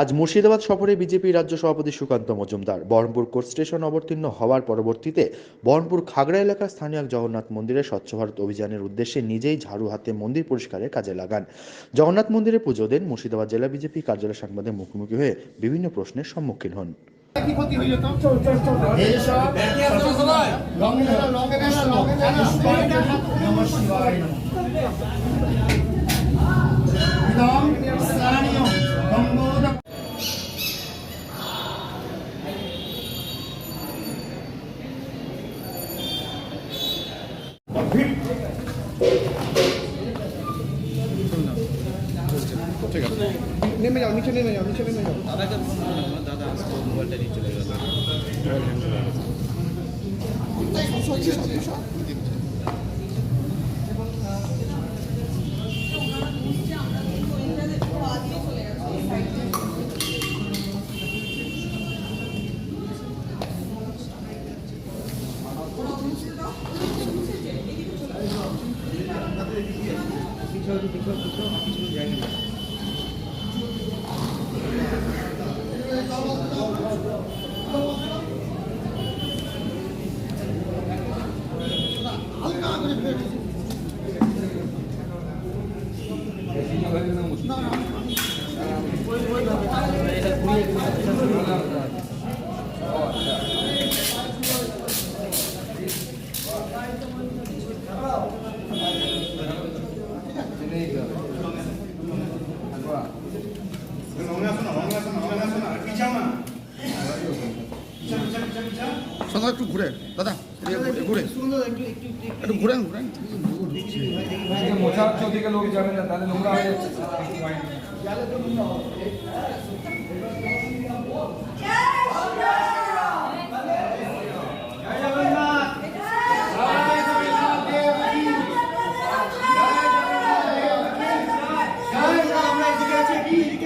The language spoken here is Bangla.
আজ মুর্শিদাবাদ সফরে বিজেপি রাজ্য সভাপতি সুকান্ত মজুমদার। বহরমপুর কোর্ট স্টেশন অবতীর্ণ হওয়ার পরবর্তীতে বহরমপুর খাগড়া এলাকার স্থানীয় জগন্নাথ মন্দিরে স্বচ্ছ ভারত অভিযানের উদ্দেশ্যে নিজেই ঝাড়ু হাতে মন্দির পরিষ্কারের কাজে লাগান। জগন্নাথ মন্দিরে পুজো দেন মুর্শিদাবাদ জেলা বিজেপি কার্যালয় সাংবাদিক মুখোমুখি হয়ে বিভিন্ন প্রশ্নের সম্মুখীন হন। নেমে যাও নিচে নেমে যাও নিচে নেমে যাও। দাদাকে ফোন করলাম দাদা আসতে মোবাইলটা নিয়ে চলে গেল। 전화 좀 그래 나다 그래 그래 그래 좀 그래 그래 মোছা চৌদিকে লোক যাবে না তাহলে নোংরা হয়ে যাচ্ছে Yeah.